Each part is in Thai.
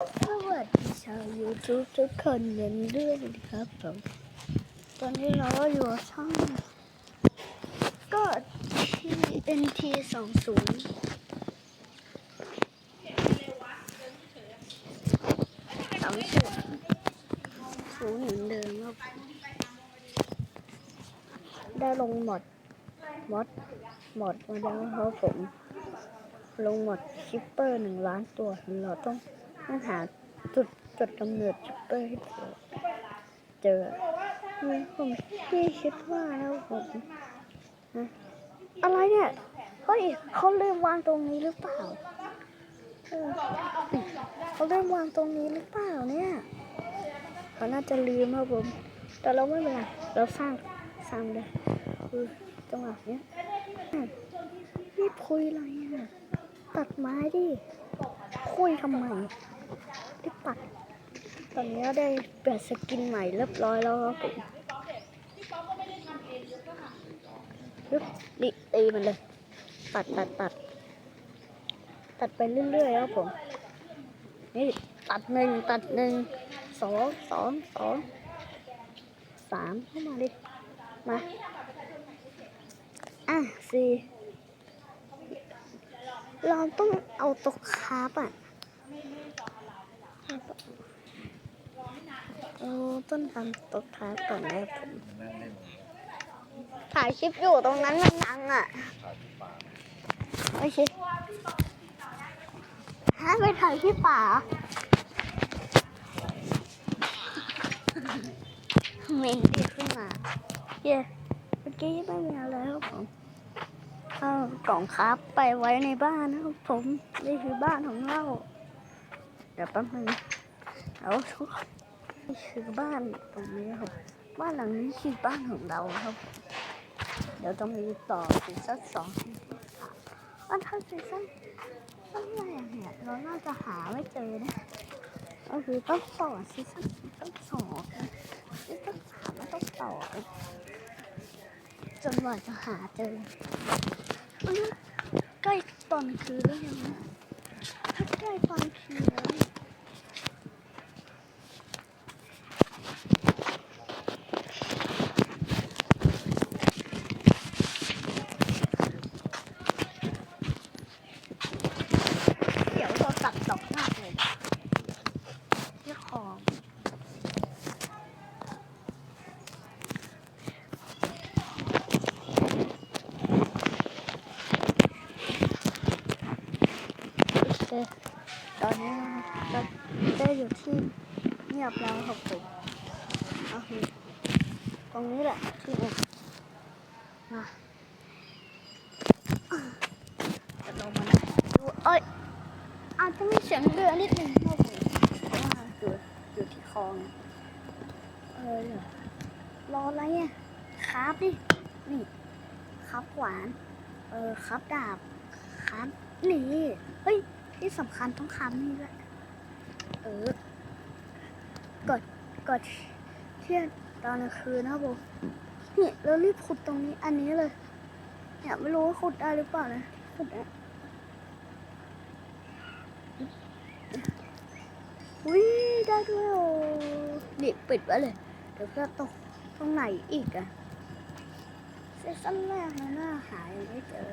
สวัสดีชาว YouTube ทุกคนเน้นเรื่องครับผมตอนนี้เราก็อยู่ช่อง ก็ TNT สองศูนย์สองศูนย์ศูนย์เหมือนเดิมครับได้ลงหมดหมดหมดมาแล้วครับผม ลงหมดชิปเปอร์หนึ่งล้านตัวเราต้อง ต้องหาจุดจุดกำเนิดชิปเปอร์ให้เจอเจอเฮ้ยผมพี่คิดว่าแล้วผมอะไรเนี่ย เฮ้ยเขาลืมวางตรงนี้หรือเปล่าเออเขาลืมวางตรงนี้หรือเปล่าเนี่ยเขาน่าจะลืมครับผม แต่เราไม่เป็นไรเราสร้างสร้างเลยคือจังหวะเนี้ยรีบคุยอะไรอะตัดไม้ดิคุยทำไม รีบตัด ตอนนี้ได้เปลี่ยนสกินใหม่เรียบร้อยแล้วครับผมฮึบดิตีมันเลย ตัดตัดตัด ตัดไปเรื่อยๆครับผม นี่ตัดหนึ่งตัดหนึ่งสองสองสองสามเข้ามาดิ มา อะสี่เราต้องเอาตกคาบอะ เออต้นทำตกคาบก่อนนะผมถ่ายคลิปอยู่ตรงนั้นมันดังอะโอเคฮะไปถ่ายที่ป่าเมนที่ขึ้นมาเย้เมื่อกี้ไม่มีอะไรครับผมเอากล่องครับไปไว้ในบ้านนะครับผมนี่คือบ้านของเรา ดี๋ยวแป๊บนึงเอาทุกคนนี่คือบ้านตรงนี้ครับบ้านหลังนี้คือบ้านของเราครับ เดี๋ยวต้องมีต่อซีซั่นสองซีซั่นสามอันซีซั่นซีซั่นแรกเนี่ยเราน่าจะหาไม่เจอนะก็คือต้องต่อซีซั่นซีซั่นสองซีซั่นสามแล้วต้องต่อจนกว่าจะหาเจออื้อใกล้ตอนคืนแล้วยังนะถ้าใกล้ตอนคืนแล้วเนี่ยเดี๋ยวเราตัดดอกมากเลยที่คอโอเคตอนนี้เราได้อยู่ที่เงียบแล้วครับผมโอเคตรงนี้แหละที่หนึ่มาจะลงมาดูเอ้ยอาจจะมีเสียงเรือนิดนึงครับผมเพราะว่าอยู่อยู่ที่คลองเออเดี๋ยรออะไรอะครับดินี่ครับหวาน เออครับดาบครับนี่เฮ้ยที่สำคัญต้องคำนี่ด้วยเออ กดกดเที่ยงตอนกลางคืนนะครับผมนี่เรารีบขุดตรงนี้อันนี้เลยเนี่ยไม่รู้ว่าขุดได้หรือเปล่านะขุดได้อุ้ยได้ด้วยโอ้นี่ปิดไว้เลย เดี๋ยวก็ตกตรงไหนอีกอะเซสชั่นแรกนะหน้าหายไม่เจอ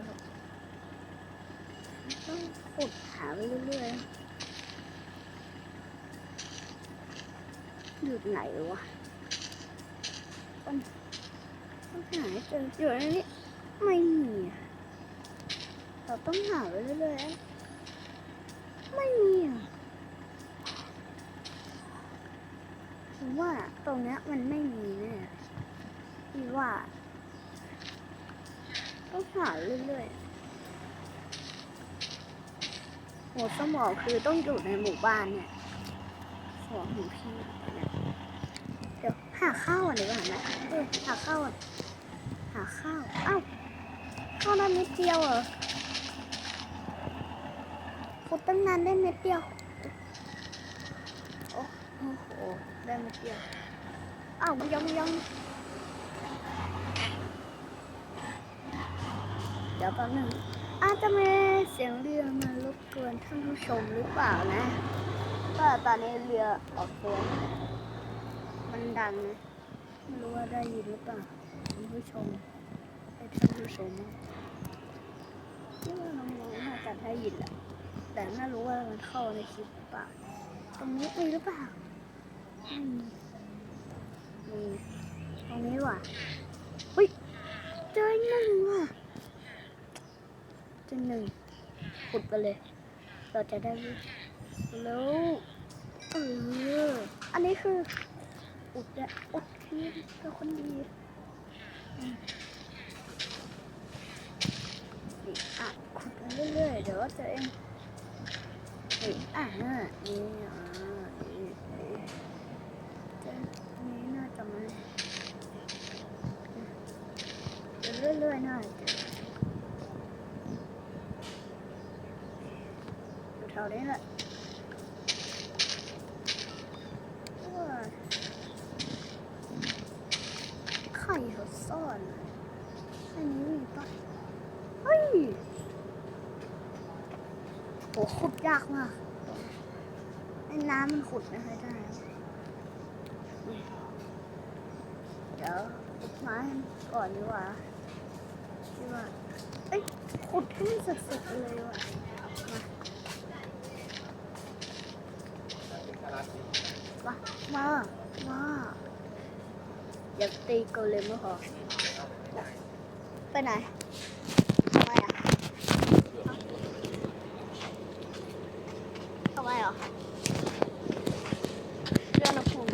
ต้องขุดหาไปเรื่อยๆ อยู่ไหนวะต้องต้องหาให้เจออยู่ในนี้ไม่มีเราต้องหาไปเรื่อยๆไม่มีผมว่าตรงเนี้ยมันไม่มีแน่พี่ว่าต้องหาเรื่อยๆหัวสมองคือต้องอยู่ในหมู่บ้านเนี่ยสมองของพี่เนี่ยาข้าวอะดีกว่าไหมเออหาข้าวอะหาข้าวอ้าวข้าวได้เม็ดเดียวเหรอขุดตั้งนานได้เม็ดเดียวโอ้โหได้เม็ดเดียวอ้าวยังยังเดี๋ยวแป๊บนึงอาจจะมีเสียงเรือมารบกวนท่านผู้ชมหรือเปล่านะก็ตอนนี้เรือออกตัว มันดังนะไม่รู้ว่าได้ยินหรือเปล่าคุณผู้ชมไอ้ท่านผู้ชมคิดว่าน้องๆน่าจะได้ยินแหละแต่ไม่รู้ว่ามันเข้าในคลิปหรือเปล่าตรงนี้มีหรือเปล่าอืมมีตรงนี้ว่ะอุ้ยเจอหนึ่งว่ะเจอหนึ่งขุดไปเลย เราจะได้วิ่งแล้วเอออันนี้คือ อุดเนี่ยอุดทีมเป็นคนดีนี่อะขุดไปเรื่อยๆเดี๋ยวจะเองนี่อะนี่นี่จะนี่น่าจะมาเดี๋ยวเรื่อยๆน่าจะอยู่แถวนี้แหละว้าไข่ เขาซ่อนอันนี้มีปะเฮ้ยโหขุดยากมากไอ้น้ำมันขุดไม่ค่อยได้เดี๋ยวขุดไม้ก่อนดีกว่าคิดว่าเอ้ยขุดให้นสุดๆเลยว่ะมามามา อยากตีโกเลมก็พอไปไหนทำไมอะทำไมอะเรื่องนกฮูก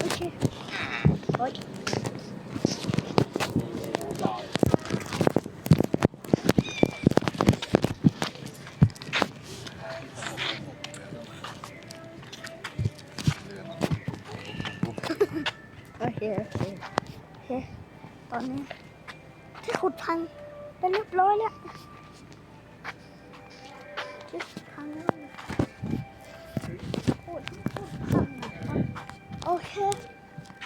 โอเคโอ๊ยโอเคโอเคโอเค ต อนนี้ที่ขุดพังเป็นเรียบร้อยแล้วที่ขุดพังแล้วขุดขุดพังโอเค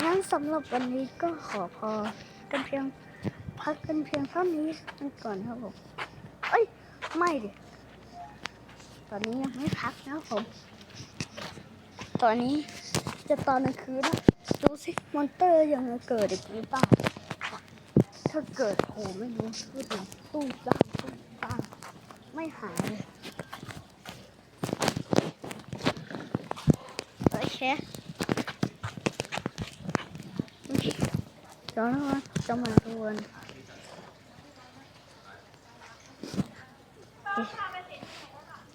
งั้นสำหรับวันนี้ก็ขอพอกันเพียงพักกันเพียงเท่านี้กันก่อนครับผมเอ้ย ไม่ดิตอนนี้ยังไม่พักนะครับผม ตอนนี้จะตอนกลางคืนดูสิมอนเตอร์ยังเกิดอีกหรือเปล่า ถ้าเกิดโหไม่รู้ตู้ดังตู้จ้างตู้จ้างไม่หายเลยโอเคเดี๋ยวเราจะมาดูกัน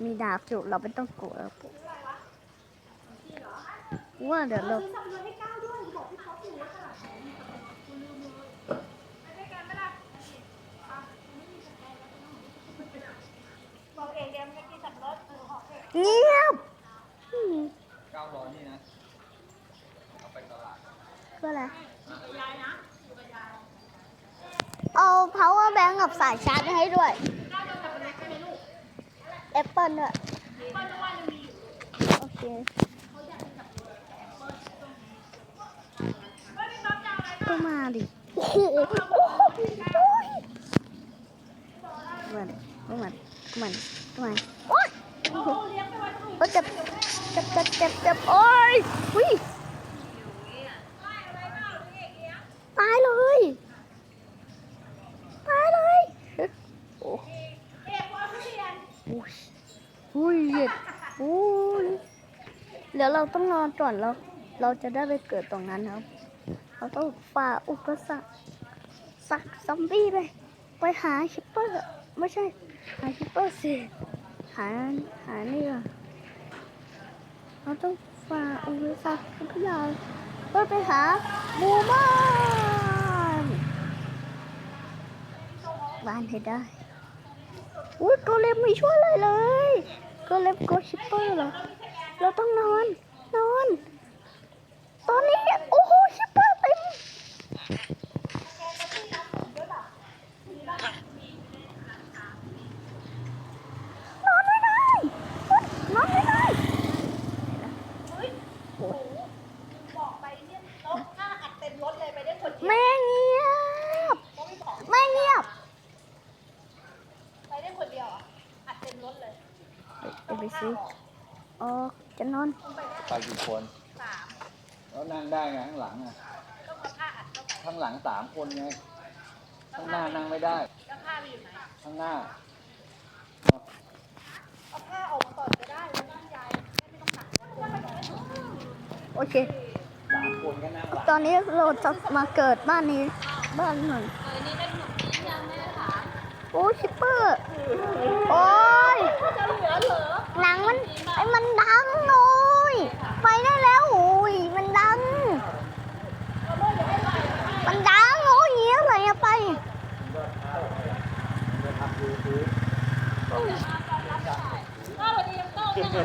มีดาบอยู่เราไม่ต้องกลัวแล้วปุ๊บว่าเดี๋ยวเรา เงียบอืมเก้าร้อยนี่นะเอาไปตลาดคืออะไรเอา power bank กับสายชาร์จมาให้ด้วยแอปเปิลด้วยโอเคก็มาดิโอ้โหมันมันมันมันโอ๊ย โอ้เจ็บเจ็บเจ็บเจ็บเจ็บโอ๊ยอุ้ยตายเลยตายเลยโอ้ยอุ้ยเหยียดอุ้ยเดี๋ยวเราต้องนอนก่อนแล้วเราจะได้ไปเกิดตรงนั้นครับ เราต้องฝ่าอุปสรรคสักซอมบี้ไป ไปหาชิปเปอร์ ไม่ใช่ หาชิปเปอร์สิ หาหานี่ก่อนเราต้องฝ่าอุปสรรคทุกอย่างเพื่อไปหาหมู่บ้านบ้านให้ได้อุ้ยโกเลมไม่ช่วยเลยเลยโกเลมโกชิปเปอร์เหรอเราต้องนอน ตอนนี้ โอ้โหชิปเปอร์เต็มนอนไม่ได้นอนไม่ได้โอ้ย บอกไปเนี่ยรถหน้าอัดเต็มรถเลยไปได้คนเดียว แม่เงียบ เพราะไม่บอก ไม่เงียบ ไปได้คน เดียวอะอัดเต็มรถเลยเดี๋ยวไปซื้อออกจะนอนไปกี่คนแล้วนั่งได้ไงข้างหลังอะข้างหลังสามคนไงข้างหน้านั่งไม่ได้แล้วผ้าไปอยู่ไหนข้างหน้าเอาผ้าออกมาก่อนก็ได้แล้วนั่งยายไม่ต้องหนักโอเค สามคนก็นั่งหลังตอนนี้เราจะมาเกิดบ้านนี้ บ้านหนึ่งเออนี่ได้หนุ่มนี้ยังไม่ได้ถามโอ้ชิปเปอร์โอ้ยจะเหลือเหรอหนังมันไอ้มันดังโอ้ยไปได้แล้วโอ้ยมันดัง มันดังโอ้ยเหี้ยอะไรอะไปก็วันนี้ยังต้องยังไง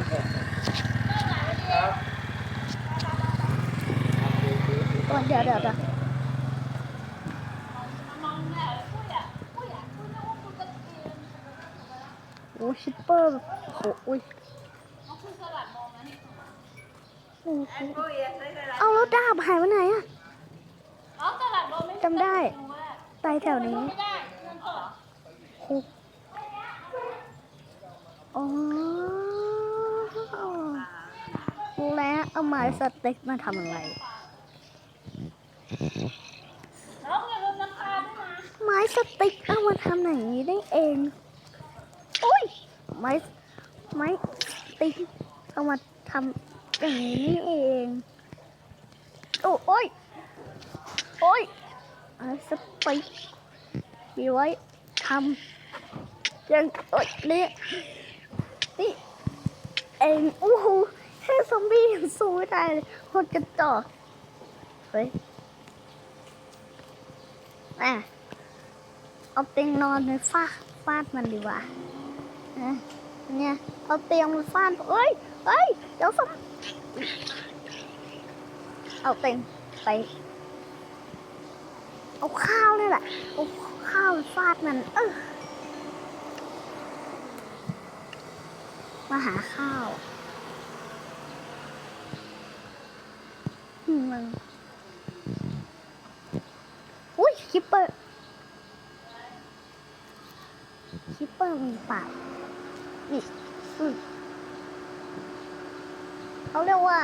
เดี๋ยวเดี๋ยวเดี๋ยว มองแม่ผู้ใหญ่ผู้ใหญ่ผู้นึกว่าคุณจะเรียน โอ้ชิปเปอร์โอ้โอ้ยน้องคุณสลัดมองนะนี่โอ้โหเอาแล้วดาบหายไปไหนอะอ๋อสลัดมองไม่จำได้รู้ว่าไปแถวนี้ไม่ได้เงินสดคุกอ๋อรู้แล้วเอาไม้สเต็กมาทำอะไรน้องอย่าลืมน้ำตาด้วยนะไม้สติ๊กเอามาทำอย่างนี้ได้เองโอ้ย ไม้ไม้ติ๊กเอามาทำอย่างนี้นี่เอง โอ้โอ้ยโอ้ยไม้สติ๊กมีไว้ทำอย่างโอ้ยนี่นี่เองโอ้โหแค่ซอมบี้สู้ไม่ได้เลยโคตรกระจอเฮ้ยอะเอาเตียงนอนไปฟาดฟาดมันดีกว่า เนี่ยเอาเตียงไปฟาดเอ้ยเอ้ยเดี๋ยวสักเอาเตียงไป เอาข้าวนี่แหละเอาข้าวฟาดมัน เออมาหาข้าวอืมมันอุ้ยคิปเปอร์คิปเปอร์มีปากนี่อืมเขาเรียกว่า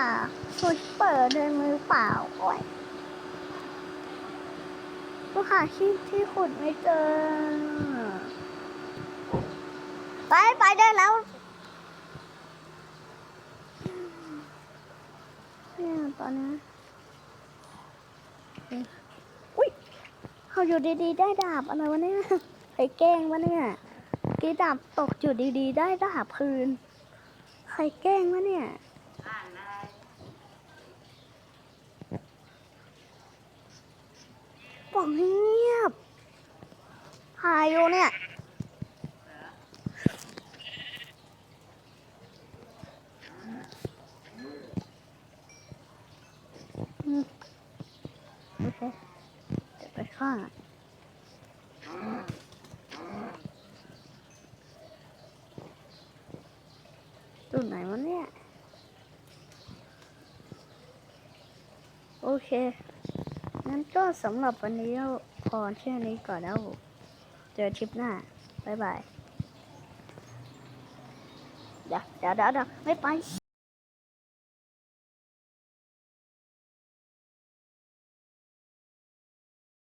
ซู เปอร์เดินมือเปล่าโอ้ยกูหาที่ที่ขุดไม่เจอ ไปไปได้แล้วเนี่ยตอนนี้อุ้ยเขาอยู่ดีๆ ได้ดาบอะไรวะเนี่ยใครแกล้งวะเนี่ยกีดาบตกอยู่ดีๆ ได้ดาบคืน ใครแกล้งวะเนี่ยบอ กให้เงียบหายอยู่เนี่ยโอเคเดี๋ยวไปข้างจุดไหนวะเนี่ย โอเค งั้นก็สำหรับวันนี้พอแค่นี้ก่อนแล้ว เจอทริปหน้า บ๊ายบาย เดี๋ยวเดี๋ยวเดี๋ยวเดี๋ยวไม่ไป